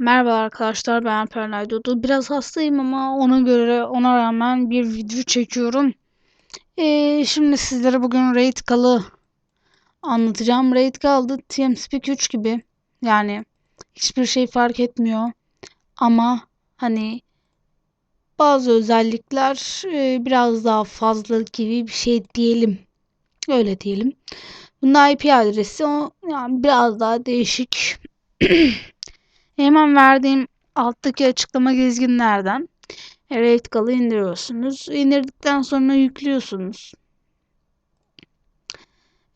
Merhaba arkadaşlar ben Alper Dudu. Biraz hastayım ama ona göre ona rağmen bir video çekiyorum. Ee, şimdi sizlere bugün Raid Call'ı anlatacağım. Raid Call'da TeamSpeak 3 gibi. Yani hiçbir şey fark etmiyor. Ama hani bazı özellikler e, biraz daha fazla gibi bir şey diyelim. Öyle diyelim. Bunun IP adresi o yani biraz daha değişik. Hemen verdiğim alttaki açıklama gezginlerden RateCal'ı indiriyorsunuz. İndirdikten sonra yüklüyorsunuz.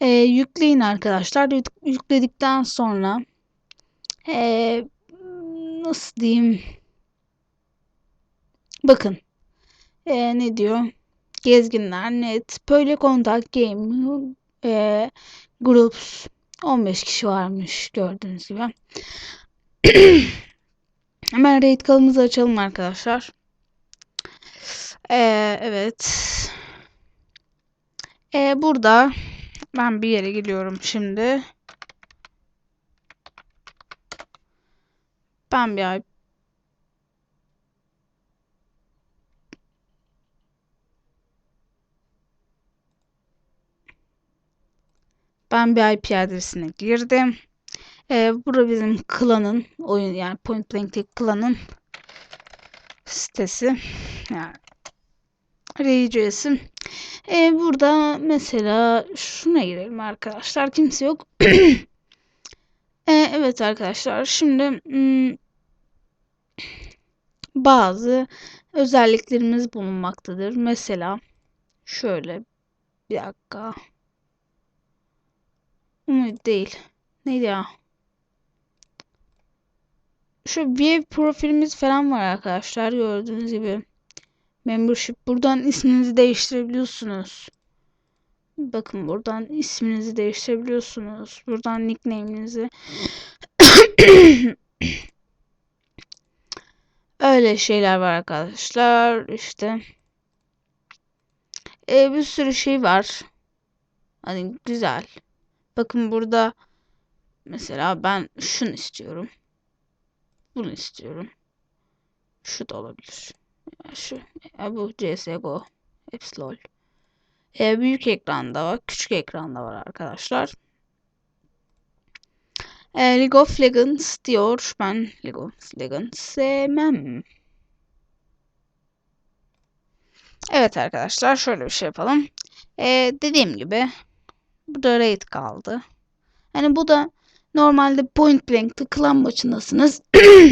E, yükleyin arkadaşlar. Yük, yükledikten sonra e, nasıl diyeyim bakın e, ne diyor gezginler net böyle kontak game e, groups 15 kişi varmış gördüğünüz gibi Hemen raid kalımızı açalım arkadaşlar. Ee, evet. Ee, burada ben bir yere gidiyorum şimdi. Ben bir ay Ben bir IP adresine girdim. Ee, burada bizim klanın oyun yani Point Blank'teki klanın sitesi. Yani RCS'i. Ee, burada mesela şuna girelim arkadaşlar. Kimse yok. ee, evet arkadaşlar. Şimdi hmm, bazı özelliklerimiz bulunmaktadır. Mesela şöyle bir dakika. Umut değil. Neydi ya? Şu bir profilimiz falan var arkadaşlar gördüğünüz gibi. Membership. Buradan isminizi değiştirebiliyorsunuz. Bakın buradan isminizi değiştirebiliyorsunuz. Buradan nickname'inizi. Öyle şeyler var arkadaşlar. İşte. Ee, bir sürü şey var. Hani güzel. Bakın burada mesela ben şunu istiyorum. Bunu istiyorum. Şu da olabilir. Şu. Ya bu CSGO. Hepsi LOL. E, büyük ekranda var. Küçük ekranda var arkadaşlar. E, League of Legends diyor. Ben League of Legends sevmem. Evet arkadaşlar şöyle bir şey yapalım. E, dediğim gibi burada raid kaldı. Hani bu da Normalde point blank'te klan maçındasınız.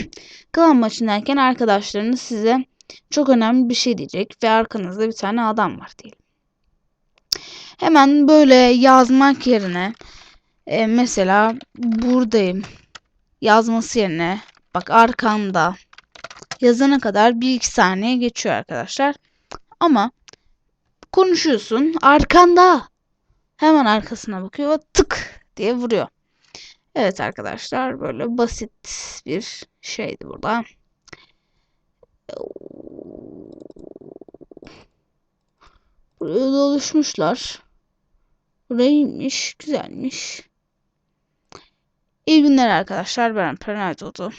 klan maçındayken arkadaşlarınız size çok önemli bir şey diyecek ve arkanızda bir tane adam var diyelim. Hemen böyle yazmak yerine e, mesela buradayım yazması yerine bak arkanda yazana kadar bir iki saniye geçiyor arkadaşlar. Ama konuşuyorsun arkanda hemen arkasına bakıyor tık diye vuruyor. Evet arkadaşlar böyle basit bir şeydi burada. Buraya da oluşmuşlar. Buraymış, güzelmiş. İyi günler arkadaşlar. Ben Pernat oldu.